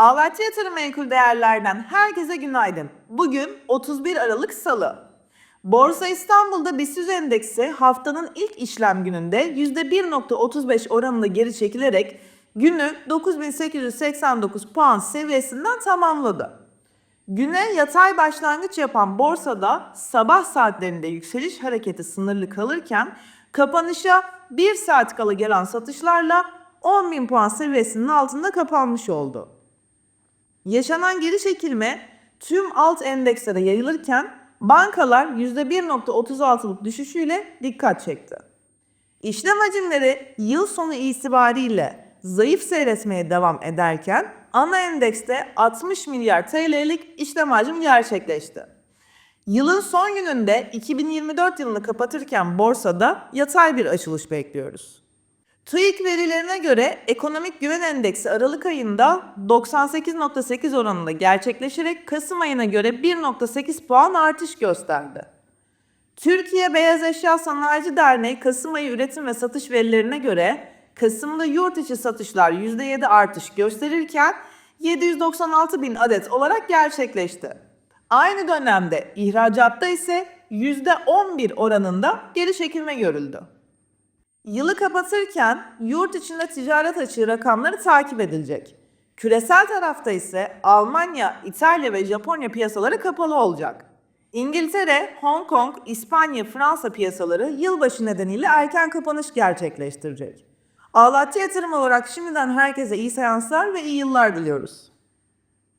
Ağlaçlı Yatırım Menkul Değerler'den herkese günaydın. Bugün 31 Aralık Salı. Borsa İstanbul'da BIST endeksi haftanın ilk işlem gününde %1.35 oranında geri çekilerek günü 9889 puan seviyesinden tamamladı. Güne yatay başlangıç yapan borsada sabah saatlerinde yükseliş hareketi sınırlı kalırken kapanışa 1 saat kala gelen satışlarla 10.000 puan seviyesinin altında kapanmış oldu. Yaşanan geri çekilme tüm alt endekslere yayılırken bankalar %1.36'lık düşüşüyle dikkat çekti. İşlem hacimleri yıl sonu itibariyle zayıf seyretmeye devam ederken ana endekste 60 milyar TL'lik işlem hacmi gerçekleşti. Yılın son gününde 2024 yılını kapatırken borsada yatay bir açılış bekliyoruz. TÜİK verilerine göre ekonomik güven endeksi Aralık ayında 98.8 oranında gerçekleşerek Kasım ayına göre 1.8 puan artış gösterdi. Türkiye Beyaz Eşya Sanayici Derneği Kasım ayı üretim ve satış verilerine göre Kasım'da yurt içi satışlar %7 artış gösterirken 796 bin adet olarak gerçekleşti. Aynı dönemde ihracatta ise %11 oranında geri çekilme görüldü. Yılı kapatırken yurt içinde ticaret açığı rakamları takip edilecek. Küresel tarafta ise Almanya, İtalya ve Japonya piyasaları kapalı olacak. İngiltere, Hong Kong, İspanya, Fransa piyasaları yılbaşı nedeniyle erken kapanış gerçekleştirecek. Ağlatçı yatırım olarak şimdiden herkese iyi seanslar ve iyi yıllar diliyoruz.